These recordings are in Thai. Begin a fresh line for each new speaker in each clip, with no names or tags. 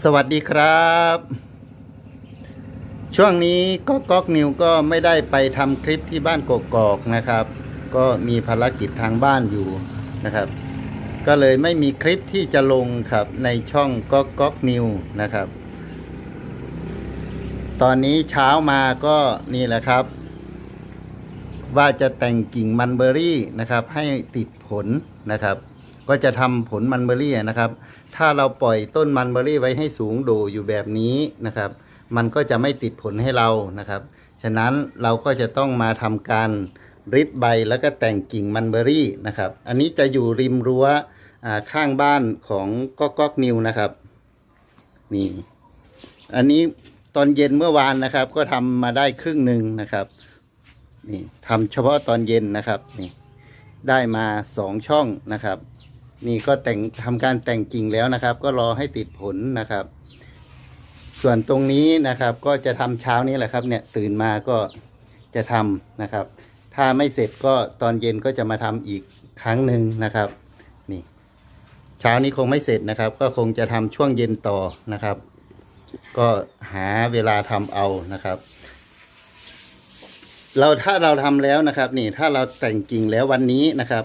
สวัสดีครับ ช่วงนี้ก็ก๊อกนิวก็ไม่ได้ไปทำคลิปที่บ้านกกอกนะครับ ก็มีภารกิจทางบ้านอยู่นะครับ ก็เลยไม่มีคลิปที่จะลงครับในช่องก๊อกก๊อกนิวนะครับ ตอนนี้เช้ามาก็นี่แหละครับ ว่าจะแต่งกิ่งมันเบอรี่นะครับ ให้ติดผลนะครับ ก็จะทำผลมันเบอรี่นะครับ ถ้าเราปล่อยต้นมันเบอรี่ไว้ให้สูงโดอยู่แบบนี้นะครับ มันก็จะไม่ติดผลให้เรานะครับ ฉะนั้นเราก็จะต้องมาทำการริดใบแล้วก็แต่งกิ่งมันเบอรี่นะครับ อันนี้จะอยู่ริมรั้วข้างบ้านของก๊อกก๊อกนิวนะครับ นี่ อันนี้ตอนเย็นเมื่อวานนะครับ ก็ทำมาได้ครึ่งหนึ่งนะครับ นี่ทำเฉพาะตอนเย็นนะครับ นี่ ได้มาสองช่องนะครับ นี่ก็แต่งทำการแต่งกิ่งแล้วนะครับ ก็รอให้ติดผลนะครับ ส่วนตรงนี้นะครับก็จะทำเช้านี้แหละครับเนี่ยตื่นมาก็จะทำนะครับ ถ้าไม่เสร็จก็ตอนเย็นก็จะมาทำอีกครั้งหนึ่งนะครับนี่เช้านี้คงไม่เสร็จนะครับ ก็คงจะทำช่วงเย็นต่อนะครับ ก็หาเวลาทำเอานะครับ เราถ้าเราทำแล้วนะครับ นี่ถ้าเราแต่งกิ่งแล้ววันนี้นะครับ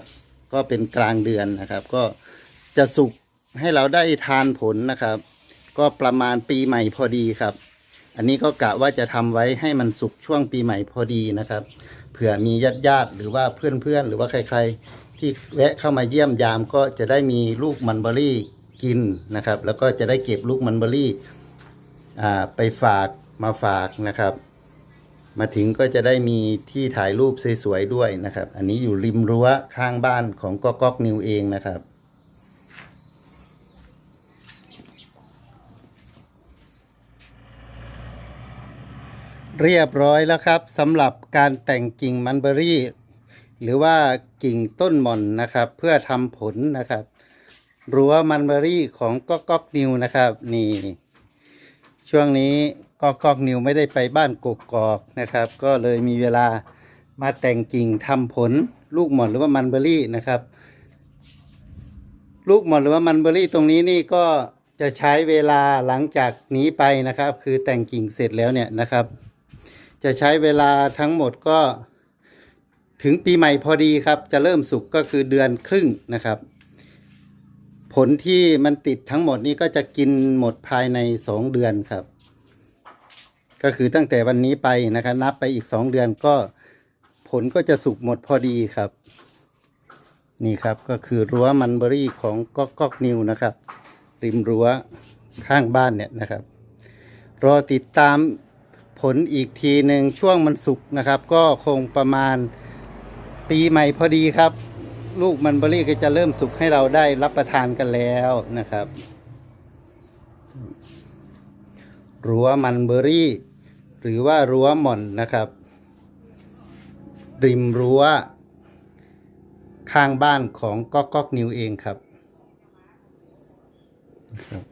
ก็เป็นกลางเดือนนะครับ ก็จะสุกให้เราได้ทานผลนะครับ ก็ประมาณปีใหม่พอดีครับ อันนี้ก็กะว่าจะทำไว้ให้มันสุกช่วงปีใหม่พอดีนะครับ เผื่อมีญาติญาติหรือว่าเพื่อนๆ หรือว่าใคร ๆ ที่แวะเข้ามาเยี่ยมยามก็จะได้มีลูกมันเบอรี่กินนะครับ แล้วก็จะได้เก็บลูกมันเบอรี่อ่าไปฝากมาฝากนะครับ มาถึงก็จะได้มีที่ถ่ายรูปสวยๆด้วยนะครับ อันนี้อยู่ริมรั้วข้างบ้านของก๊อกก๊อกนิวเองนะครับ เรียบร้อยแล้วครับสำหรับการแต่งกิ่งมันเบอรี่ หรือว่ากิ่งต้นหม่อนนะครับ เพื่อทำผลนะครับรั้วมันเบอรี่ของก๊อกก๊อกนิวนะครับนี่ ช่วงนี้ก็กอกนิวไม่ได้ไปบ้านกกอกนะครับ ก็เลยมีเวลามาแต่งกิ่งทำผลลูกหมอนหรือว่ามันเบอรี่นะครับ ลูกหมอนหรือว่ามันเบอรี่ตรงนี้นี่ก็จะใช้เวลาหลังจากนี้ไปนะครับ คือแต่งกิ่งเสร็จแล้วเนี่ยนะครับ จะใช้เวลาทั้งหมดก็ถึงปีใหม่พอดีครับ จะเริ่มสุกก็คือเดือนครึ่งนะครับ ผลที่มันติดทั้งหมดนี้ก็จะกินหมดภายในสองเดือนครับ ก็คือตั้งแต่วันนี้ไปนะครับ นับไปอีกสองเดือนก็ผลก็จะสุกหมดพอดีครับ นี่ครับก็คือรั้วมันเบอรี่ของก๊อกก๊อกนิวนะครับ ริมรั้วข้างบ้านเนี่ยนะครับ รอติดตามผลอีกทีหนึ่งช่วงมันสุกนะครับ ก็คงประมาณปีใหม่พอดีครับ ลูกมันเบอรี่ก็จะเริ่มสุกให้เราได้รับประทานกันแล้วนะครับรั้วมันเบอรี่ หรือว่ารั้วหม่อนนะครับ ริมรั้ว ข้างบ้านของก๊อกก๊อกนิวเองครับครับ